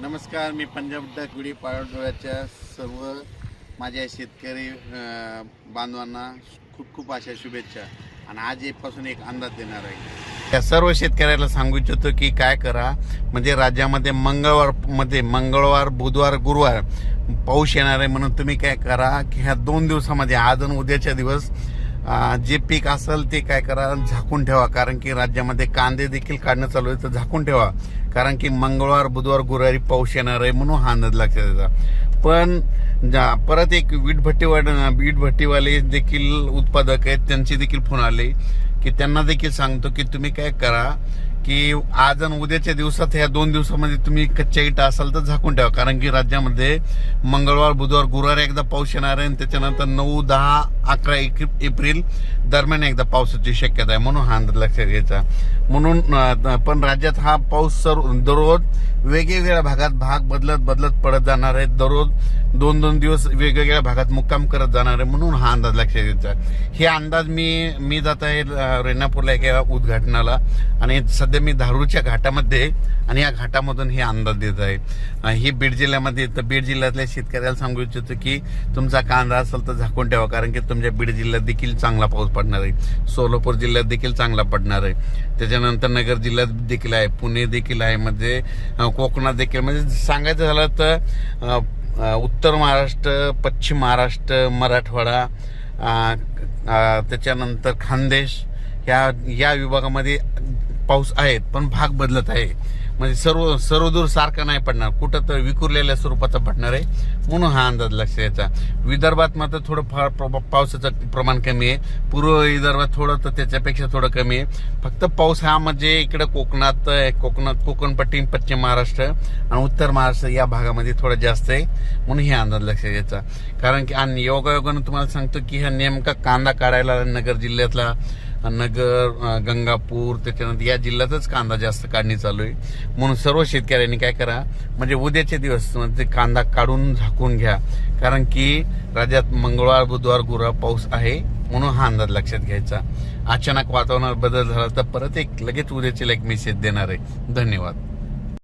नमस्कार मी पंजाब डक गुढी सर्व माझ्या शेतकरी बांधवांना खूप खूप अशा शुभेच्छा. आणि आज एकपासून एक अंदाज देणार आहे. त्या सर्व शेतकऱ्याला सांगू इच्छितो की काय करा म्हणजे राज्यामध्ये मंगळवारमध्ये मंगळवार बुधवार गुरुवार पाऊस येणार आहे म्हणून तुम्ही काय करा की ह्या दोन दिवसामध्ये आज आणि उद्याच्या दिवस जे पीक असेल ते काय करा झाकून ठेवा. कारण की राज्यामध्ये कांदे देखील काढणं चालू आहे तर झाकून ठेवा. कारण की मंगळवार बुधवार गुरुवारी पाऊस येणार आहे म्हणून हा अंदाज लक्षात येतात पण जा- परत एक वीट भट्टीवाड वीट भट्टीवाले देखील उत्पादक आहेत त्यांचे देखील फोन आले की त्यांना देखील सांगतो की तुम्ही काय करा की आज आणि उद्याच्या दिवसात ह्या दोन दिवसामध्ये तुम्ही कच्च्या इटा असाल तर झाकून ठेवा. कारण की राज्यामध्ये मंगळवार बुधवार गुरुवार एकदा पाऊस येणार आहे आणि त्याच्यानंतर नऊ दहा अकरा एक- एप्रिल दरम्यान एकदा पावसाची शक्यता आहे. म्हणून हा अंदाज लक्षात घ्यायचा. म्हणून पण राज्यात हा पाऊस सर्व दररोज वेगवेगळ्या भागात भाग बदलत बदलत पडत जाणार आहे. दररोज दोन दोन दिवस वेगवेगळ्या भागात मुक्काम करत जाणार आहे म्हणून हा अंदाज लक्षात घ्यायचा हे अंदाज मी मी जात आहे रेणापूरला एका उद्घाटनाला. आणि सध्या मी धारूरच्या घाटामध्ये आणि या घाटामधून हे अंदाज देत आहे. ही बीड जिल्ह्यामध्ये तर बीड जिल्ह्यातल्या शेतकऱ्याला सांगू इच्छितो की तुमचा कांदा असेल तर झाकून ठेवा कारण की तुमच्या बीड जिल्ह्यात देखील चांगला पाऊस पडणार आहे. सोलापूर जिल्ह्यात देखील चांगला पडणार आहे. त्याच्यानंतर नगर जिल्ह्यात देखील आहे पुणे देखील आहे म्हणजे कोकणात देखील. म्हणजे सांगायचं झालं तर उत्तर महाराष्ट्र पश्चिम महाराष्ट्र मराठवाडा त्याच्यानंतर खानदेश ह्या या विभागामध्ये पाऊस आहेत पण भाग बदलत आहे. म्हणजे सर्व सर्वदूर सारखा नाही पडणार. कुठं तर विखुरलेल्या स्वरूपाचा पडणार आहे. म्हणून हा अंदाज लक्ष यायचा विदर्भात मात्र थोडं फार प्र- पावसाचं प्रमाण कमी आहे. पूर्व विदर्भात थोडं तर त्याच्यापेक्षा थोडं कमी आहे. फक्त पाऊस हा म्हणजे इकडं कोकणात आहे. कोकणात कोकणपट्टी पश्चिम महाराष्ट्र आणि उत्तर महाराष्ट्र या भागामध्ये थोडं जास्त आहे. म्हणून हे अंदाज लक्षात द्यायचा. कारण की आणि योगायोगानं तुम्हाला सांगतो की हा नेमका कांदा काढायला नगर जिल्ह्यातला नगर गंगापूर त्याच्यानंतर या जिल्ह्यातच कांदा जास्त काढणी चालू आहे. म्हणून सर्व शेतकऱ्यांनी काय करा म्हणजे उद्याचे दिवस म्हणजे कांदा काढून झाकून घ्या. कारण की राज्यात मंगळवार बुधवार गुरुवार पाऊस आहे म्हणून हा अंदाज लक्षात घ्यायचा. अचानक वातावरणात बदल झाला तर परत एक लगेच उद्याचे एक मेसेज देणार आहे. धन्यवाद.